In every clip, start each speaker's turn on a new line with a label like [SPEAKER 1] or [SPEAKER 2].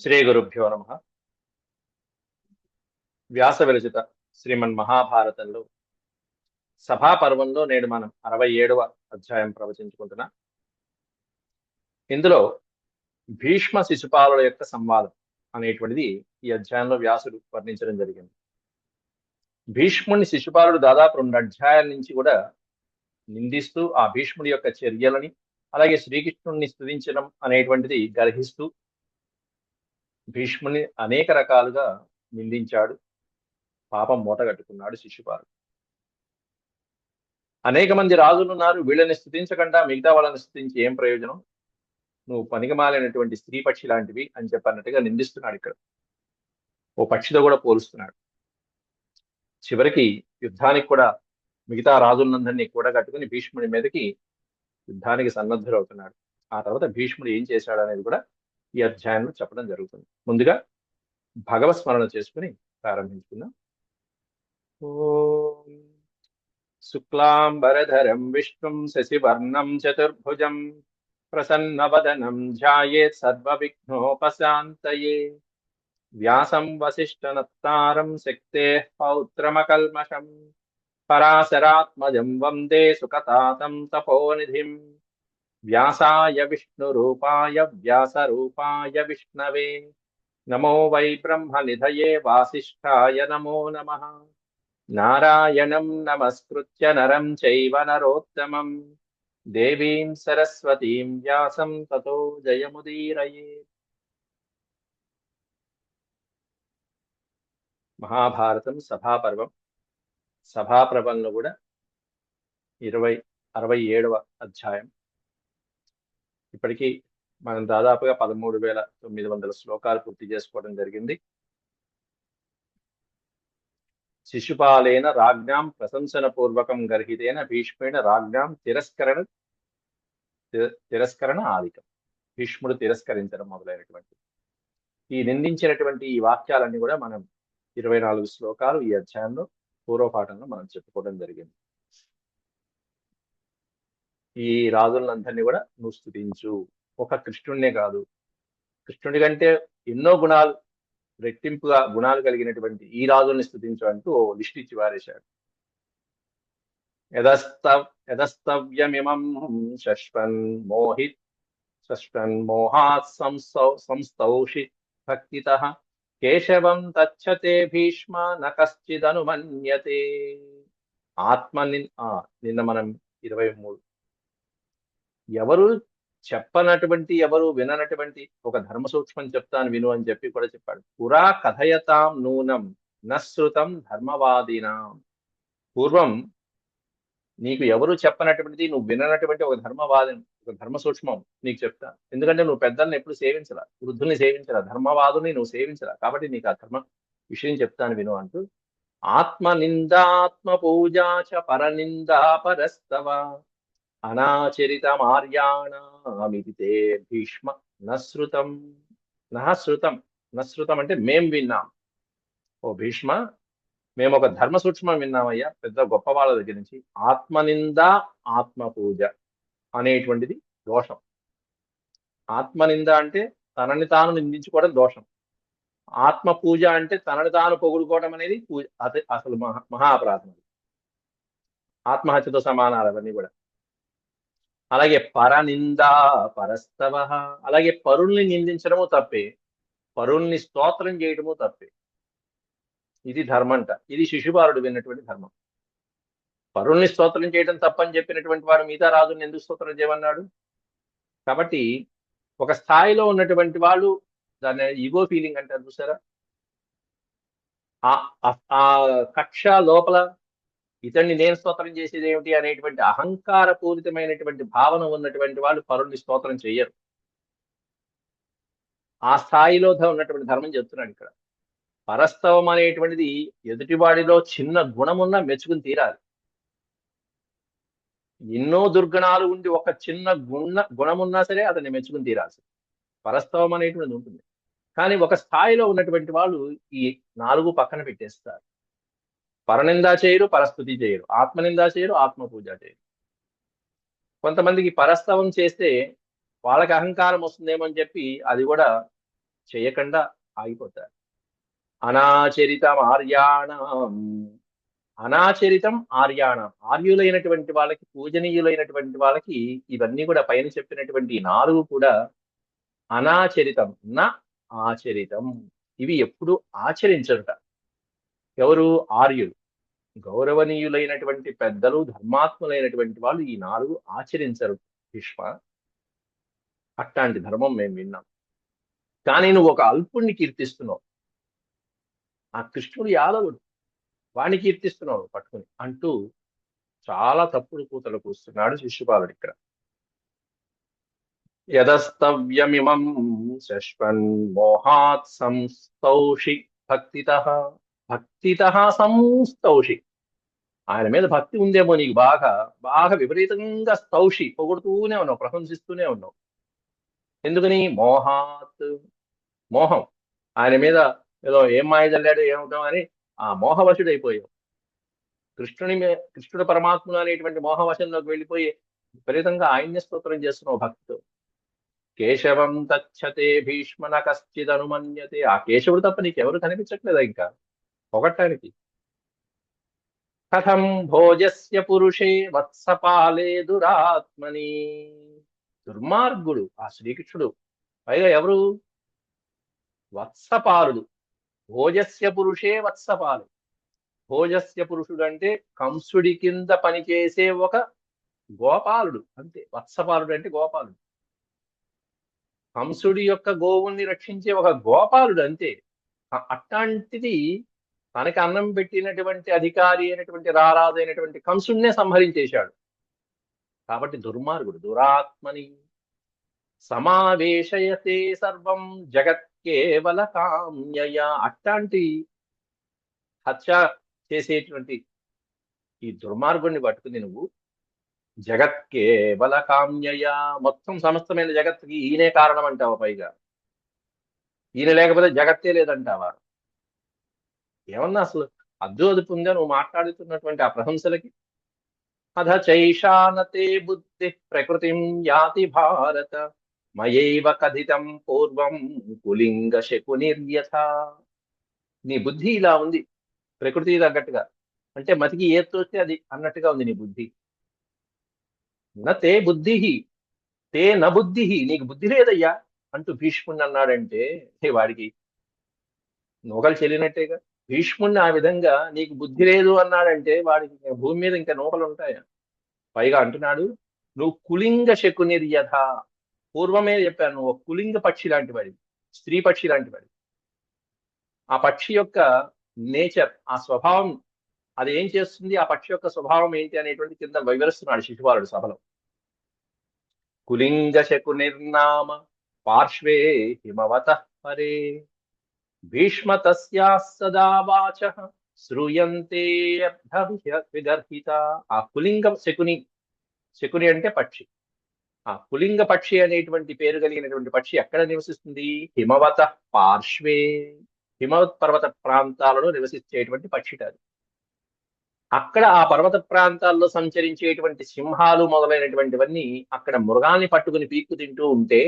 [SPEAKER 1] శ్రీ గురుభ్యో నమ. వ్యాస విరచిత శ్రీమన్ మహాభారతంలో సభాపర్వంలో నేడు మనం అరవై ఏడవ అధ్యాయం ప్రవచించుకుంటున్నా. ఇందులో భీష్మ శిశుపాలుల యొక్క సంవాదం అనేటువంటిది ఈ అధ్యాయంలో వ్యాసుడు వర్ణించడం జరిగింది. భీష్ముని శిశుపాలుడు దాదాపు రెండు అధ్యాయాల నుంచి కూడా నిందిస్తూ ఆ భీష్ముడి యొక్క చర్యలని అలాగే శ్రీకృష్ణుడిని స్థుతించడం అనేటువంటిది గర్హిస్తూ భీష్ముని అనేక రకాలుగా నిందించాడు. పాపం మూటగట్టుకున్నాడు శిశుపాలుడు అనేక మంది రాజులు ఉన్నారు. వీళ్ళని స్థుతించకుండా మిగతా వాళ్ళని స్థుతించి ఏం ప్రయోజనం? నువ్వు పనికిమాలినటువంటి స్త్రీ పక్షి లాంటివి అని చెప్పన్నట్టుగా నిందిస్తున్నాడు ఇక్కడ. ఓ పక్షితో కూడా పోలుస్తున్నాడు. చివరికి యుద్ధానికి కూడా మిగతా రాజులందరినీ కూడా కట్టుకుని భీష్ముడి మీదకి యుద్ధానికి సన్నద్ధులవుతున్నాడు ఆ తర్వాత భీష్ముడు ఏం చేశాడు అనేది కూడా ఈ అధ్యాయంలో చెప్పడం జరుగుతుంది. ముందుగా భగవత్ స్మరణ చేసుకుని ప్రారంభించుకుందాం. శుక్లాంబరధరం విష్ణుం శశివర్ణం చతుర్భుజం ప్రసన్నవదనం ధ్యాయేత్ సర్వవిఘ్నోపశాంతయే. వ్యాసం వసిష్ఠనత్తారం శక్తే పౌత్రమకల్మషం. పరాశరాత్మజం వందే సుఖతాతం తపోనిధిం. వ్యాసాయ విష్ణురూపాయ వ్యాసరూపాయ విష్ణవే. నమో వై బ్రహ్మనిధయే వాసిష్ఠాయ నమో నమ. నారాయణం నమస్కృత్య నరం చైవ నరోత్తమం. దేవీం సరస్వతీం వ్యాసం తతో జయముదీరయే. మహాభారతం సభాపర్వం. సభాపర్వంలో కూడా ఇరవై అరవై ఏడవ అధ్యాయం. ఇప్పటికీ మనం దాదాపుగా పదమూడు వేల తొమ్మిది వందల శ్లోకాలు పూర్తి చేసుకోవడం జరిగింది. శిశుపాలేన రాజ్ఞాం ప్రశంసన పూర్వకం గర్హితేన భీష్మేణ రాజ్ఞాం తిరస్కరణ తిరస్కరణ ఆదికం. భీష్ముడు తిరస్కరించడం మొదలైనటువంటి ఈ నిందించినటువంటి ఈ వాక్యాలన్నీ కూడా మనం ఇరవై నాలుగు శ్లోకాలు ఈ అధ్యాయంలో పూర్వపాఠంలో మనం చెప్పుకోవడం జరిగింది. ఈ రాజులందరినీ కూడా నువ్వు స్థుతించు. ఒక కృష్ణుడినే కాదు. కృష్ణుడి కంటే ఎన్నో గుణాలు రెట్టింపుగా గుణాలు కలిగినటువంటి ఈ రాజుల్ని స్థుతించు అంటూ ఓ లిస్ట్ ఇచ్చి వారేశాడు. యథస్తవ్యమిమం యదస్తవ్యమిమం శశ్వన్ మోహిత్ శశ్వన్ మోహాత్ సంస్థౌ సంస్థౌషి భక్తిత కేశవం తచ్చతే భీష్మ న కశ్చిదనుమన్యతే ఆత్మ నిన్న మనం ఇరవై మూడు ఎవరు చెప్పనటువంటి ఎవరు విననటువంటి ఒక ధర్మ సూక్ష్మం చెప్తాను విను అని చెప్పి కూడా చెప్పాడు. పురా కథయతాం నూనం నశ్రుతం ధర్మవాదినాం. పూర్వం నీకు ఎవరు చెప్పనటువంటిది నువ్వు విననటువంటి ఒక ధర్మవాదం ఒక ధర్మ సూక్ష్మం నీకు చెప్తాను ఎందుకంటే నువ్వు పెద్దల్ని ఎప్పుడు సేవించరా వృద్ధుల్ని సేవించరా ధర్మవాదుని నువ్వు సేవించరా కాబట్టి నీకు ఆ ధర్మ విషయం చెప్తాను విను అంటూ ఆత్మ నిందాత్మ పూజా చ పర పరనిందా పరస్తవ. అనాచరితమార్యాణామితి తే భీష్మ. నశ్రుతం నశ్రుతం నశ్రుతం అంటే మేం విన్నాం. ఓ భీష్మ మేము ఒక ధర్మ సూక్ష్మం విన్నామయ్యా పెద్ద గొప్ప వాళ్ళ దగ్గర నుంచి. ఆత్మనింద ఆత్మ పూజ అనేటువంటిది దోషం. ఆత్మనింద అంటే తనని తాను నిందించుకోవడం దోషం. ఆత్మ పూజ అంటే తనని తాను పొగుడుకోవడం అనేది పూజ అసలు మహా మహా అపరాధం ఆత్మహత్యతో సమానాలు అవన్నీ కూడా. అలాగే పరనింద పరస్తవ అలాగే పరుల్ని నిందించడము తప్పే. పరుల్ని స్తోత్రం చేయడము తప్పే. ఇది ధర్మంట. ఇది శిశుపాలుడు విన్నటువంటి ధర్మం. పరుల్ని స్తోత్రం చేయడం తప్పని చెప్పినటువంటి వాడు మిగతా రాజుని ఎందుకు స్తోత్రం చేయమన్నాడు? కాబట్టి ఒక స్థాయిలో ఉన్నటువంటి వాళ్ళు దాని ఈగో ఫీలింగ్ అంటారు చూసారా? ఆ కక్ష లోపల ఇతన్ని నేను స్తోత్రం చేసేది ఏమిటి అనేటువంటి అహంకార పూరితమైనటువంటి భావన ఉన్నటువంటి వాళ్ళు పరుణ్ణి స్తోత్రం చెయ్యరు ఆ స్థాయిలో ఉన్నటువంటి ధర్మం చెప్తున్నాడు ఇక్కడ. పరస్తవం అనేటువంటిది ఎదుటివాడిలో చిన్న గుణమున్న మెచ్చుకుని తీరాలి. ఎన్నో దుర్గుణాలు ఉండి ఒక చిన్న గుణ గుణమున్నా సరే అతన్ని మెచ్చుకుని తీరాల్సి పరస్తవం అనేటువంటిది ఉంటుంది. కానీ ఒక స్థాయిలో ఉన్నటువంటి వాళ్ళు ఈ నాలుగు పక్కన పెట్టేస్తారు. పరనిందా చేయరు పరస్థుతి చేయరు. ఆత్మనిందా చేయరు ఆత్మ పూజ చేయరు. కొంతమందికి పరస్తవం చేస్తే వాళ్ళకి అహంకారం వస్తుందేమో అని చెప్పి అది కూడా చేయకుండా ఆగిపోతారు. అనాచరితం ఆర్యాణం. అనాచరితం ఆర్యాణం. ఆర్యులైనటువంటి వాళ్ళకి పూజనీయులైనటువంటి వాళ్ళకి ఇవన్నీ కూడా పైన చెప్పినటువంటి నాలుగు కూడా అనాచరితం నా ఆచరితం. ఇవి ఎప్పుడు ఆచరించరుట. ఎవరు? ఆర్యులు. గౌరవనీయులైనటువంటి పెద్దలు ధర్మాత్ములైనటువంటి వాళ్ళు ఈ నాలుగు ఆచరించరు. భీష్మ అట్లాంటి ధర్మం మేము విన్నాం. కానీ నువ్వు ఒక అల్పుణ్ణి కీర్తిస్తున్నావు. ఆ కృష్ణుడు యాదవుడు. వాణ్ణి కీర్తిస్తున్నావు పట్టుకుని. అంటూ చాలా తప్పుడు కూతలు కూస్తున్నాడు శిష్యుపాలుడు ఇక్కడ. యదస్తవ్యమిమం శశ్వన్ మోహాత్ సంస్తౌషి భక్తిత భక్తిత సంస్తౌషి. ఆయన మీద భక్తి ఉందేమో నీకు? బాగా బాగా విపరీతంగా స్తౌషి. పొగుడుతూనే ఉన్నావు ప్రశంసిస్తూనే ఉన్నావు. ఎందుకని? మోహాత్ మోహం. ఆయన మీద ఏదో ఏం మాయ చల్లాడు ఏమవుతాం అని ఆ మోహవశుడైపోయావు. కృష్ణుని కృష్ణుడు పరమాత్ముడు అనేటువంటి మోహవశంలోకి వెళ్ళిపోయి విపరీతంగా ఆయన్య స్తోత్రం చేస్తున్నావు భక్తితో. కేశవం తచ్చతే భీష్మన కశ్చిద్ అనుమన్యతే ఆ కేశవుడు తప్ప నీకెవరు కనిపించట్లేదా ఇంకా? పొగట్టానికి కథం భోజస్య పురుషే వత్సపాలే దురాత్మని దుర్మార్గుడు ఆ శ్రీకృష్ణుడు పైగా ఎవరు? వత్సపాలుడు. భోజస్య పురుషే వత్సపాలు. భోజస్య పురుషుడు అంటే కంసుడి కింద పనిచేసే ఒక గోపాలుడు. అంతే వత్సపాలుడు అంటే గోపాలుడు. కంసుడి యొక్క గోవుల్ని రక్షించే ఒక గోపాలుడు అంతే. అట్లాంటిది తనకి అన్నం పెట్టినటువంటి అధికారి అయినటువంటి రారాజు అయినటువంటి కంసుడినే సంహరించేశాడు. కాబట్టి దుర్మార్గుడు దురాత్మని సమావేశయతే సర్వం జగత్ కేవల కామ్యయ అట్లాంటి హత్య చేసేటువంటి ఈ దుర్మార్గుడిని పట్టుకుని నువ్వు జగత్ కేవల కామ్యయ మొత్తం సమస్తమైన జగత్తుకి ఈయనే కారణం అంటావా పైగా? ఈయన లేకపోతే జగత్తే లేదంటావా? ఏమన్నా అసలు అద్దు అదుపు ఉందా నువ్వు మాట్లాడుతున్నటువంటి ఆ ప్రశంసలకి? అధ చైషానతే బుద్ధి ప్రకృతిం యాతి భారత మయైవ కథితం పూర్వం కులింగ శకునిర్యథ. నీ బుద్ధి ఇలా ఉంది ప్రకృతి తగ్గట్టుగా. అంటే మతికి ఏది తోస్తే అది అన్నట్టుగా ఉంది నీ బుద్ధి. నతే బుద్ధి తే న బుద్ధి నీకు బుద్ధి లేదయ్యా అంటూ భీష్ముడిని అన్నాడంటే వాడికి నోగలు చెల్లినట్టేగా? భీష్ముడిని ఆ విధంగా నీకు బుద్ధి లేదు అన్నాడంటే వాడికి భూమి మీద ఇంకా నూకలు ఉంటాయా పైగా అంటున్నాడు నువ్వు కులింగ శకునిర్యథ పూర్వమే చెప్పాను నువ్వు ఒక కులింగ పక్షి లాంటి వాడి స్త్రీ పక్షి లాంటి వాడి ఆ పక్షి యొక్క నేచర్ ఆ స్వభావం అది ఏం చేస్తుంది? ఆ పక్షి యొక్క స్వభావం ఏంటి అనేటువంటి కింద వివరిస్తున్నాడు శిశుపాలుడు సభలో. కులింగ శకునిర్నామ పార్శ్వే హిమవత పరే. భీష్మ తస్యా సదా వాచ శ్రూయంతే విగర్హిత ఆ పులింగ శకుని శకుని అంటే పక్షి। ఆ పులింగ పక్షి అనేటువంటి పేరు కలిగినటువంటి పక్షి ఎక్కడ నివసిస్తుంది? హిమవత పార్శ్వే హిమవత్ పర్వత ప్రాంతాలలో నివసించేటువంటి పక్షిటారు అక్కడ ఆ పర్వత ప్రాంతాల్లో సంచరించేటువంటి సింహాలు మొదలైనటువంటివన్నీ అక్కడ మృగాల్ని పట్టుకుని పీక్కు తింటూ ఉంటే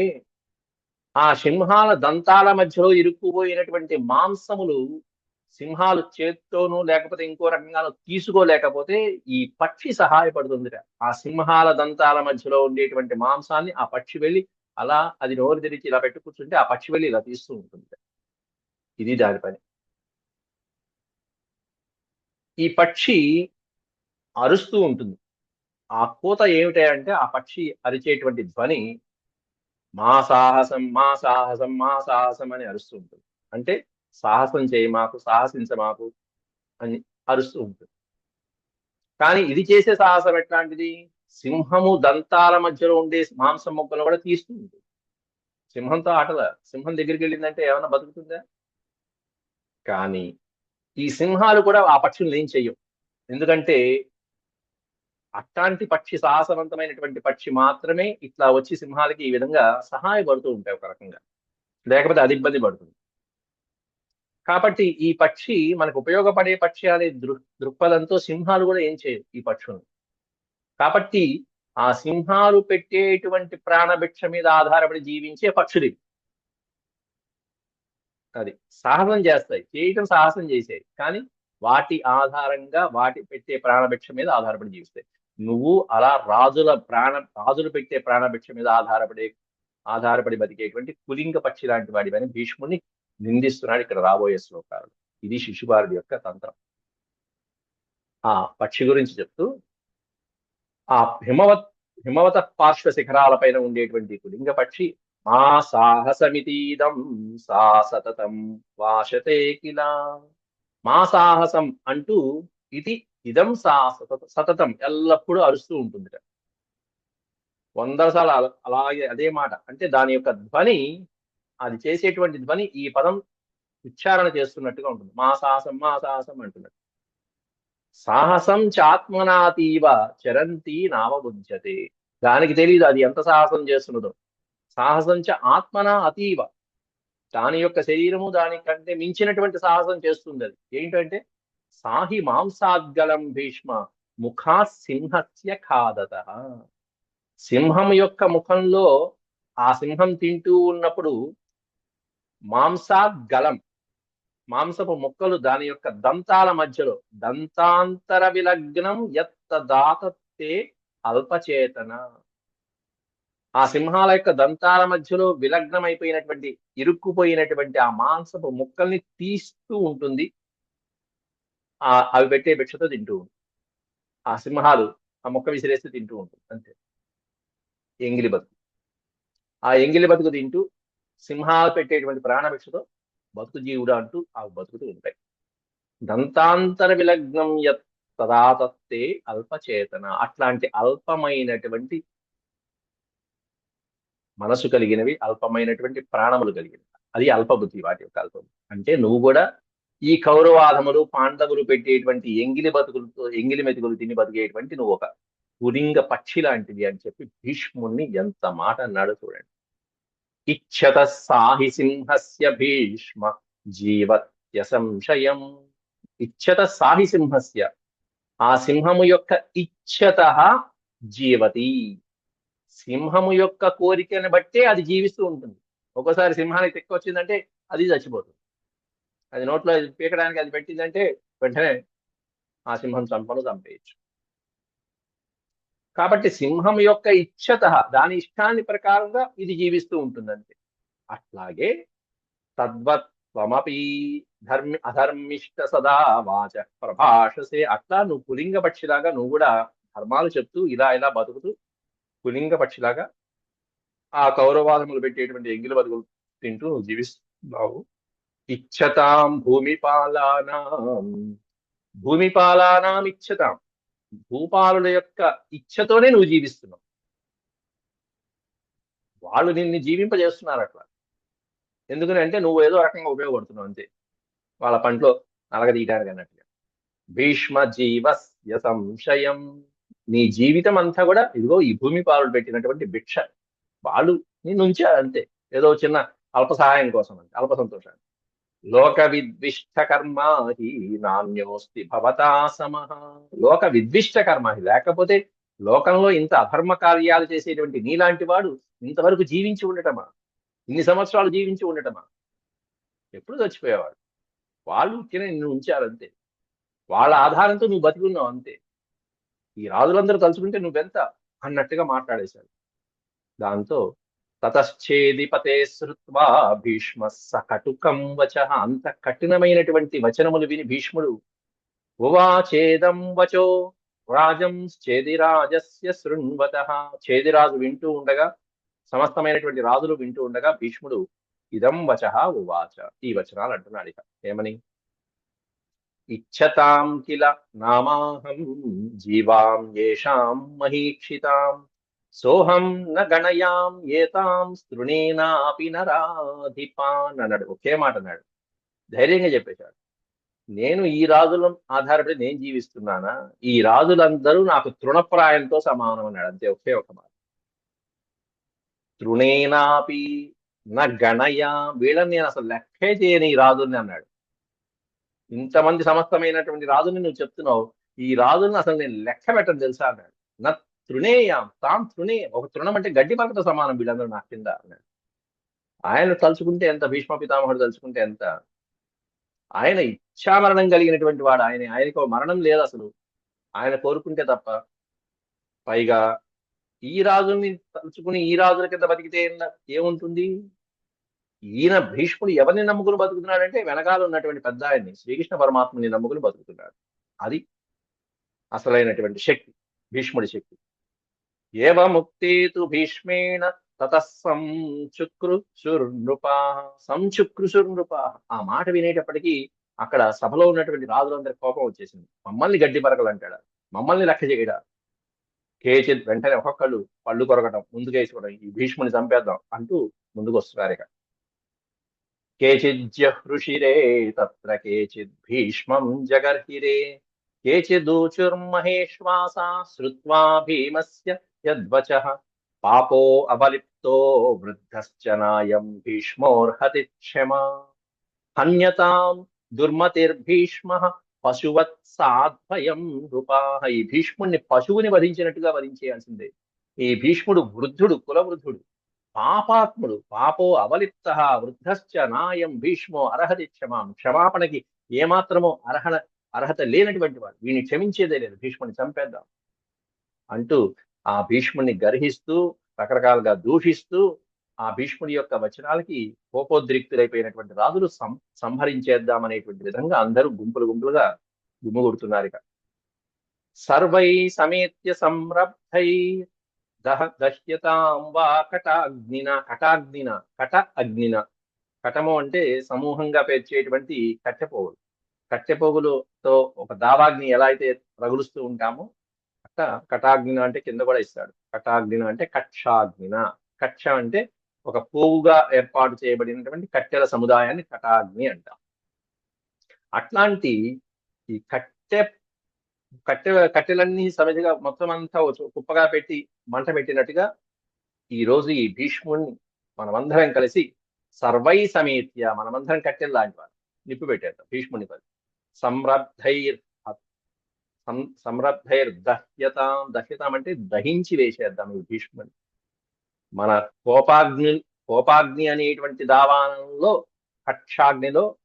[SPEAKER 1] ఆ సింహాల దంతాల మధ్యలో ఇరుక్కుపోయినటువంటి మాంసములు సింహాలు చేత్తోనూ లేకపోతే ఇంకో రకంగానూ తీసుకోలేకపోతే ఈ పక్షి సహాయపడుతుందిట ఆ సింహాల దంతాల మధ్యలో ఉండేటువంటి మాంసాన్ని ఆ పక్షి వెళ్ళి అలా అది నోరు తెరిచి ఇలా పెట్టి కూర్చుంటే ఆ పక్షి వెళ్ళి ఇలా తీస్తూ ఉంటుంది. ఇది దాని పని. ఈ పక్షి అరుస్తూ ఉంటుంది. ఆ కూత ఏమిటంటే ఆ పక్షి అరిచేటువంటి ధ్వని మా సాహసం మా సాహసం మా సాహసం అని అరుస్తూ ఉంటుంది. అంటే సాహసం చేయి మాకు సాహసించ మాకు అని అరుస్తూ ఉంటుంది. కానీ ఇది చేసే సాహసం ఎట్లాంటిది? సింహము దంతాల మధ్యలో ఉండే మాంసం మొక్కలు కూడా తీస్తూ ఉంటుంది. సింహంతో ఆటల సింహం దగ్గరికి వెళ్ళిందంటే ఏమైనా బతుకుతుందా? కానీ ఈ సింహాలు కూడా ఆ పక్షులను ఏం చెయ్యవు. ఎందుకంటే అట్లాంటి పక్షి సాహసవంతమైనటువంటి పక్షి మాత్రమే ఇట్లా వచ్చి సింహాలకి ఈ విధంగా సహాయపడుతూ ఉంటాయి ఒక రకంగా. లేకపోతే అది ఇబ్బంది పడుతుంది. కాబట్టి ఈ పక్షి మనకు ఉపయోగపడే పక్షి అనే దృ దృక్పథంతో సింహాలు కూడా ఏం చేయవు ఈ పక్షులను కాబట్టి ఆ సింహాలు పెట్టేటువంటి ప్రాణభిక్ష మీద ఆధారపడి జీవించే పక్షులు అది సాహసం చేస్తాయి చేయటం సాహసం చేసేవి కానీ వాటి ఆధారంగా వాటి పెట్టే ప్రాణభిక్ష మీద ఆధారపడి జీవిస్తాయి. నువ్వు అలా రాజుల ప్రాణ రాజులు పెట్టే ప్రాణభిక్ష మీద ఆధారపడే ఆధారపడి బతికేటువంటి కులింగ పక్షి లాంటి వాడివని భీష్ముని నిందిస్తున్నాడు ఇక్కడ రాబోయే శ్లోకాలు. ఇది శిశుపారుడి యొక్క తంత్రం. ఆ పక్షి గురించి చెప్తూ ఆ హిమవత్ హిమవత పార్శ్వ శిఖరాలపైన ఉండేటువంటి కులింగ పక్షి మా సాహసమితీదం సా సతతం వాశతే కిలా. మా సాహసం అంటూ ఇది ఇదం సా సత సతతం ఎల్లప్పుడూ అరుస్తూ ఉంటుంది వందల సార్లు అలాగే అదే మాట. అంటే దాని యొక్క ధ్వని అది చేసేటువంటి ధ్వని ఈ పదం ఉచ్చారణ చేస్తున్నట్టుగా ఉంటుంది. మా సాహసం మా సాహసం అంటున్నట్టు సాహసం చాత్మనాతీవ చరంతి నామబుధ్యతే. దానికి తెలియదు అది ఎంత సాహసం చేస్తున్నదో. సాహసం చ ఆత్మన అతీవ. దాని యొక్క శరీరము దానికంటే మించినటువంటి సాహసం చేస్తుంది అది. ఏంటంటే సాహి మాంసాద్గలం భీష్మ ముఖా సింహస్య ఖాదత. సింహం యొక్క ముఖంలో ఆ సింహం తింటూ ఉన్నప్పుడు మాంసాద్గలం మాంసపు ముక్కలు దాని యొక్క దంతాల మధ్యలో దంతాంతర విలగ్నం ఎత్త అల్పచేతన. ఆ సింహాల యొక్క దంతాల మధ్యలో విలగ్నమైపోయినటువంటి ఇరుక్కుపోయినటువంటి ఆ మాంసపు ముక్కల్ని తీస్తూ ఉంటుంది. అవి పెట్టే భిక్షతో తింటూ ఉంటుంది ఆ సింహాలు ఆ మొక్క విసిరేస్తే తింటూ ఉంటుంది అంతే. ఎంగిలి బతుకు. ఆ ఎంగిలి బతుకు తింటూ సింహాలు పెట్టేటువంటి ప్రాణభిక్షతో బతుకు జీవుడు అంటూ ఆ బతుకుతూ ఉంటాయి. దంతాంతర విలగ్నం యత్ తదాతత్తే అల్పచేతన. అట్లాంటి అల్పమైనటువంటి మనసు కలిగినవి అల్పమైనటువంటి ప్రాణములు కలిగినవి. అది అల్పబుద్ధి వాటి యొక్క అల్పబుద్ధి అంటే నువ్వు కూడా ఈ కౌరవాధములు పాండవులు పెట్టేటువంటి ఎంగిలి బతుకులతో ఎంగిలి మెతుకులు తిని బతికేటువంటి నువ్వు ఒక పురింగ పక్షి లాంటిది అని చెప్పి భీష్ముణ్ణి ఎంత మాట అన్నాడు చూడండి. ఇచ్చత సాహి సింహస్య భీష్మ జీవత్య సంశయం. ఇచ్చత సాహి సింహస్య ఆ సింహము యొక్క ఇచ్చత జీవతి. సింహము యొక్క కోరికను బట్టే అది జీవిస్తూ ఉంటుంది. ఒక్కోసారి సింహానికి తెక్క వచ్చిందంటే అది చచ్చిపోతుంది. అది నోట్లో అది పీకడానికి అది పెట్టిందంటే వెంటనే ఆ సింహం చంపను చంపేయచ్చు. కాబట్టి సింహం యొక్క ఇచ్చత దాని ఇష్టాన్ని ప్రకారంగా ఇది జీవిస్తూ ఉంటుందంతే అట్లాగే తద్వత్వమపి ధర్మి అధర్మిష్ట సదా వాచ ప్రభాషసే. అట్లా నువ్వు పులింగ పక్షిలాగా నువ్వు కూడా ధర్మాలు చెప్తూ ఇలా ఇలా బతుకుతూ పులింగ పక్షిలాగా ఆ కౌరవాదములు పెట్టేటువంటి ఎంగిలి బతుకులు తింటూ నువ్వు జీవిస్తున్నావు. ఇచ్చతాం భూమిపాలానాం. భూమిపాలానాం ఇచ్చతాం భూపాలుల యొక్క ఇచ్చతోనే నువ్వు జీవిస్తున్నావు. వాళ్ళు నిన్ను జీవింపజేస్తున్నారు అట్లా ఎందుకని అంటే నువ్వు ఏదో రకంగా ఉపయోగపడుతున్నావు అంతే. వాళ్ళ పంటలో నలగదీయడానికి అన్నట్టుగా. భీష్మ జీవస్య సంశయం. నీ జీవితం అంతా కూడా ఇదిగో ఈ భూమి పాలు పెట్టినటువంటి భిక్ష. వాళ్ళు నిన్ను ఉంచారు అంతే. ఏదో చిన్న అల్ప సహాయం కోసం అంతే అల్ప సంతోషాన్ని లోక విద్విష్ట కర్మ హి నాణ్యోస్తి భవతా సమ. లోక విద్విష్ట కర్మ లేకపోతే లోకంలో ఇంత అధర్మ కార్యాలు చేసేటువంటి నీలాంటి వాడు ఇంతవరకు జీవించి ఉండటమా? ఇన్ని సంవత్సరాలు జీవించి ఉండటమా? ఎప్పుడు చచ్చిపోయేవాడు? వాళ్ళు తిన నిన్ను ఉంచారంతే. వాళ్ళ ఆధారంతో నువ్వు బతికున్నావు అంతే. ఈ రాజులందరూ తలుచుకుంటే నువ్వెంత? అన్నట్టుగా మాట్లాడేశాడు. దాంతో తతశ్చేదిపతే శృత్వా భీష్మ సకటుకం వచ. అంత కఠినమైనటువంటి వచనములు విని భీష్ముడు ఉవాచేదం వచో? రాజం చేదిరాజస్య శృణ్వత. చేదిరాజు వింటూ ఉండగా సమస్తమైనటువంటి రాజులు వింటూ ఉండగా భీష్ముడు ఇదం వచ ఉవాచ? ఈ వచనాలు అంటున్నాడు ఇక. ఏమని? ఇచ్చతాం కిల నామాహం జీవాం ఏషాం మహీక్షితాం. సోహం న గణయాం ఏతాం స్తృణేనాపి నరాధిపాన్ అన్నాడు. ఒకే మాట అన్నాడు. ధైర్యంగా చెప్పేశాడు. నేను ఈ రాజుల ఆధారపడి నేను జీవిస్తున్నానా? ఈ రాజులందరూ నాకు తృణప్రాయంతో సమానం అన్నాడు. అంతే ఒకే ఒక మాట. తృణేనాపి నా గణయ వీళ్ళని నేను అసలు లెక్కే చేయని ఈ రాజుల్ని అన్నాడు. ఇంతమంది సమస్తమైనటువంటి రాజుని నువ్వు చెప్తున్నావు. ఈ రాజుల్ని అసలు నేను లెక్క పెట్టను తెలుసా అన్నాడు. నా తృణేయాం తాం తృణే ఒక తృణం అంటే గడ్డి పలకతో సమానం వీళ్ళందరూ నా కింద ఆయన తలుచుకుంటే ఎంత భీష్మ పితామహుడు తలుచుకుంటే ఎంత? ఆయన ఇచ్ఛామరణం కలిగినటువంటి వాడు ఆయన. ఆయనకు మరణం లేదు అసలు. ఆయన కోరుకుంటే తప్ప. పైగా ఈ రాజుని తలుచుకుని ఈ రాజుల కింద బతికితే ఏముంటుంది? ఈయన భీష్ముడు ఎవరిని నమ్ముకుని బతుకుతున్నాడంటే వెనకాల ఉన్నటువంటి పెద్ద ఆయన్ని శ్రీకృష్ణ పరమాత్మని నమ్ముకుని బతుకుతున్నాడు. అది అసలైనటువంటి శక్తి భీష్ముడి శక్తి. ఏవ ముక్తేతు భీష్మేణ తత సంచుక్రుశుర్నృపా సంచుక్రుశుర్నృపా. ఆ మాట వినేటప్పటికీ అక్కడ సభలో ఉన్నటువంటి రాజులందరి కోపం వచ్చేసింది. మమ్మల్ని గడ్డి పరకలు అంటాడా మమ్మల్ని లెక్క చేయడా? కేచిత్ వెంటనే ఒక్కొక్కళ్ళు పళ్ళు కొరకటం ముందుకేసుకోవడం ఈ భీష్ముని చంపేద్దాం అంటూ ముందుకు వస్తున్నారు ఇక కేచిజ్యహృషిరే తత్ర కేచిద్ భీష్మం జగర్హిరే. కేచిదూచుర్మహేశ్వాసా శ్రుత్వా భీమస్య యద్వచః పాపో అవలిప్తో వృద్ధశ్చ నాయం భీష్మోర్హతి క్షమా హన్యతాం దుర్మతిర్భీష్మ పశువత్ సాధ్వయం నృపాహ ఈ భీష్ముడిని పశువుని వధించినట్టుగా వధించేయాల్సిందే। ఈ భీష్ముడు వృద్ధుడు కులవృద్ధుడు పాపాత్ముడు పాపో అవలిప్త వృద్ధశ్చ నాయం భీష్మో అర్హతి క్షమాం। క్షమాపణకి ఏమాత్రమో అర్హత అర్హత లేనటువంటి వాడు వీడిని క్షమించేదే లేదు భీష్ముని చంపేద్దాం। అంటూ ఆ భీష్ముడిని గర్హిస్తూ రకరకాలుగా దూషిస్తూ ఆ భీష్ముడి యొక్క వచనాలకి కోపోద్రిక్తులైపోయినటువంటి రాజులు సం సంహరించేద్దామనేటువంటి విధంగా అందరూ గుంపులు గుంపులుగా గుమ్ముగొడుతున్నారు ఇక. సర్వై సమేత్య సంరబ్ధై దహ దహ్యతాం వా కటాగ్నిన కటాగ్నిన కట అగ్నిన. కటము అంటే సమూహంగా పేర్చేటువంటి కట్టెపోగులు కట్టెపోగులతో ఒక దావాగ్ని ఎలా అయితే రగులుస్తూ ఉంటామో కటాగ్నిన అంటే కింద కూడా ఇస్తాడు. కటాగ్నిన అంటే కక్షాగ్నిన. కక్ష అంటే ఒక పోవుగా ఏర్పాటు చేయబడినటువంటి కట్టెల సముదాయాన్ని కటాగ్ని అంటాం. అట్లాంటి ఈ కట్టె కట్టె కట్టెలన్నీ సమిధిగా మొత్తం అంతా కుప్పగా పెట్టి మంట పెట్టినట్టుగా ఈ రోజు ఈ భీష్ముడిని మనమందరం కలిసి సర్వై సమేత్య మనమందరం కట్టెలు లాంటి వాళ్ళు. నిప్పు పెట్టేద్దాం భీష్ముని పది. సంరబ్ధైర్ సం- దహ్యతాం దహ్యతాం అంటే దహించి వేసేద్దాం ఈ భీష్ముని మన కోపాగ్ని కోపాగ్ని అనేటువంటి దావానంలో కక్షాగ్నిలో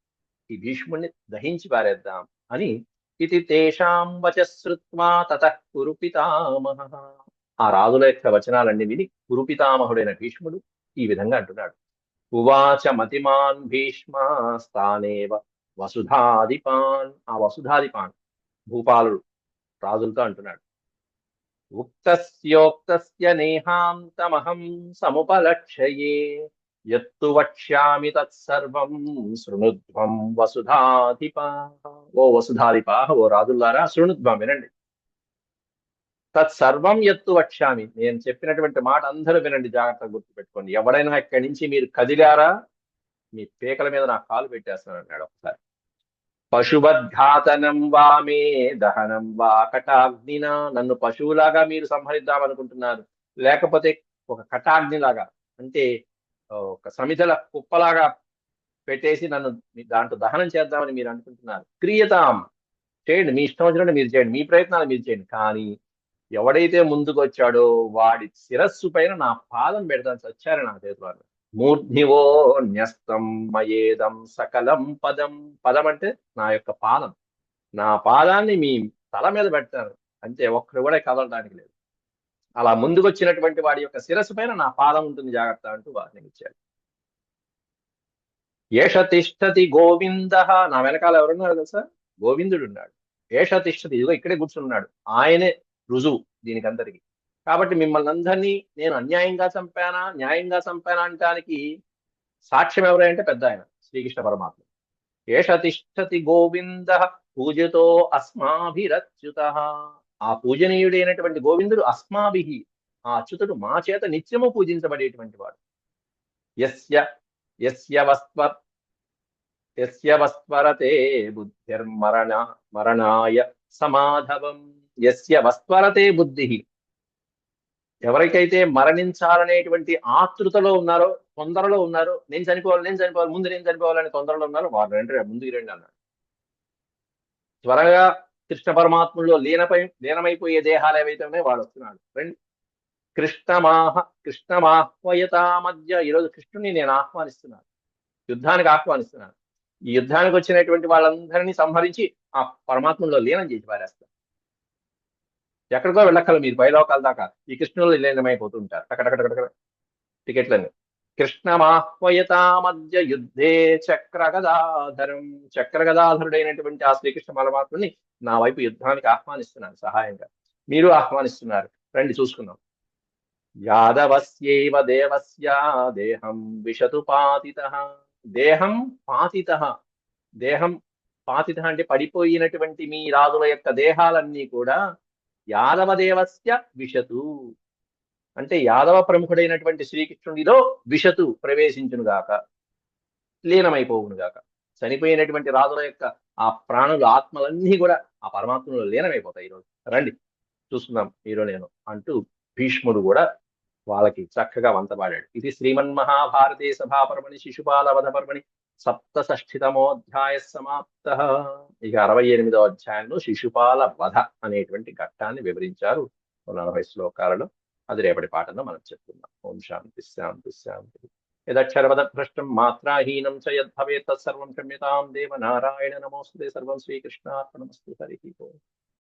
[SPEAKER 1] ఈ భీష్ముడిని దహించి పారేద్దాం అని ఇది తేషాం వచశ్రుత్వా తత కురుపితామహ ఆ రాజుల యొక్క వచనాలన్నీ విని కురుపితామహుడైన భీష్ముడు ఈ విధంగా అంటున్నాడు. ఉవాచ మతిమాన్ భీష్మాస్తానేవ వసుధాదిపాన్. ఆ వసుధాదిపాన్ భూపాలుడు రాజులతో అంటున్నాడు. ఉక్తస్యోక్తస్య నేహాంతమహం సముపలక్షయే యత్తు వక్ష్యామి తత్సర్వం శృణుధ్వం వసుధాధిపా. ఓ వసుధాధిపా ఓ రాజులారా శృణుధ్వం వినండి. తత్సర్వం ఎత్తు వక్ష్యామి. నేను చెప్పినటువంటి మాట అందరూ వినండి జాగ్రత్తగా గుర్తుపెట్టుకోండి. ఎవడైనా ఇక్కడి నుంచి మీరు కదిలారా మీ పేకల మీద నా కాలు పెట్టేస్తాను అన్నాడు ఒకసారి. పశువద్ఘాతనం వా మే దహనం వా కటాగ్నిన. నన్ను పశువులాగా మీరు సంహరిద్దామనుకుంటున్నారు. లేకపోతే ఒక కటాగ్నిలాగా అంటే ఒక సమిధల కుప్పలాగా పెట్టేసి నన్ను మీ దాంట్లో దహనం చేద్దామని మీరు అనుకుంటున్నారు. క్రియతాం. చేయండి మీ ఇష్టం వచ్చినట్టు మీరు చేయండి మీ ప్రయత్నాలు మీరు చేయండి. కానీ ఎవడైతే ముందుకు వచ్చాడో వాడి శిరస్సు పైన నా పాదం పెడతాను చచ్చారు నా చేతులు అన్నాడు. మూర్ధ్నివో న్యస్తం మయేదం సకలం పదం. పదం అంటే నా యొక్క పాదం. నా పాదాన్ని మీ తల మీద పెట్టారు అంతే ఒక్కడు కూడా కదలడానికి లేదు. అలా ముందుకు వచ్చినటువంటి వాడి యొక్క శిరస్సు పైన నా పాదం ఉంటుంది జాగ్రత్త అంటూ వార్నింగ్ ఇచ్చాడు. ఏష తిష్టతి గోవింద. నా వెనకాల ఎవరున్నారు తెలుసా? గోవిందుడు ఉన్నాడు ఏష తిష్టతి ఇదిగో ఇక్కడే కూర్చున్నాడు. ఆయనే రుజువు దీనికి అందరికి కాబట్టి మిమ్మల్ని అందరినీ నేను అన్యాయంగా చంపానా న్యాయంగా చంపానా అనటానికి సాక్ష్యం ఎవరంటే పెద్ద ఆయన శ్రీకృష్ణ పరమాత్మ. ఏషతిష్టతి గోవింద పూజతో అస్మాభిరచ్యుత. ఆ పూజనీయుడైనటువంటి గోవిందుడు అస్మాభి. ఆ అచ్యుతుడు మా చేత నిత్యము పూజించబడేటువంటి వాడు. యస్య యస్య వస్వ యస్య వస్వరతే బుద్ధిర్మరణ మరణాయ సమాధవం. యస్య వస్వరతే బుద్ధి. ఎవరికైతే మరణించాలనేటువంటి ఆతృతలో ఉన్నారో తొందరలో ఉన్నారో నేను చనిపోవాలి నేను చనిపోవాలి ముందు నేను చనిపోవాలని తొందరలో ఉన్నారో వారు రండి ముందుకు రండి అన్నాడు. త్వరగా కృష్ణ పరమాత్ముల్లో లీనపై లీనమైపోయే దేహాలు ఏవైతే ఉన్నాయో వాడు వస్తున్నాడు. రండి. కృష్ణమాహ కృష్ణమాహ్వయత మధ్య ఈరోజు కృష్ణుని నేను ఆహ్వానిస్తున్నాను. యుద్ధానికి ఆహ్వానిస్తున్నాను. ఈ యుద్ధానికి వచ్చినటువంటి వాళ్ళందరినీ సంహరించి ఆ పరమాత్మలో లీనం చేసి పారేస్తాను. ఎక్కడికో వెళ్ళక్కల మీరు బయలోకాల దాకా. ఈ కృష్ణులు లీనమైపోతుంటారు. అక్కడక్కడక్కడ టికెట్లన్నీ. కృష్ణమాహ్వయత మధ్య యుద్ధే చక్రగదాధరం. చక్రగదాధరుడైనటువంటి ఆ శ్రీకృష్ణ పరమాత్మని నా వైపు యుద్ధానికి ఆహ్వానిస్తున్నాను సహాయంగా. మీరు ఆహ్వానిస్తున్నారు. రండి చూసుకుందాం. యాదవస్యైవ దేవస్య దేహం విషతు పాతిత. దేహం పాతిత. దేహం పాతిత అంటే పడిపోయినటువంటి మీ రాజుల యొక్క దేహాలన్నీ కూడా యాదవ దేవస్య విషతు అంటే యాదవ ప్రముఖుడైనటువంటి శ్రీకృష్ణుడిలో విషతు ప్రవేశించునుగాక లీనమైపోవునుగాక చనిపోయినటువంటి రాజుల యొక్క ఆ ప్రాణులు ఆత్మలన్నీ కూడా ఆ పరమాత్మలో లీనమైపోతాయి ఈరోజు. రండి చూస్తున్నాం మీరు నేను అంటూ భీష్ముడు కూడా వాళ్ళకి చక్కగా వంతపాడాడు. ఇది శ్రీమన్ మహాభారతే సభాపర్మణి శిశుపాల వధపర్మణి సప్తషష్ఠితమోధ్యాయ సమాప్త ఇక అరవై ఎనిమిదో అధ్యాయంలో శిశుపాల వధ అనేటువంటి ఘట్టాన్ని వివరించారు నలభై శ్లోకాలలో. అది రేపటి పాటలో మనం చెప్తున్నాం ఓం శాంతి శాంతి శాంతి. యదక్షరవదభ్రష్టం మాత్రాహీనం చ యద్భవేత్ తత్సర్వం క్షమ్యతాం. దేవ నారాయణ నమోస్తుతే సర్వం శ్రీకృష్ణార్పణమస్తు. హరి ఓం.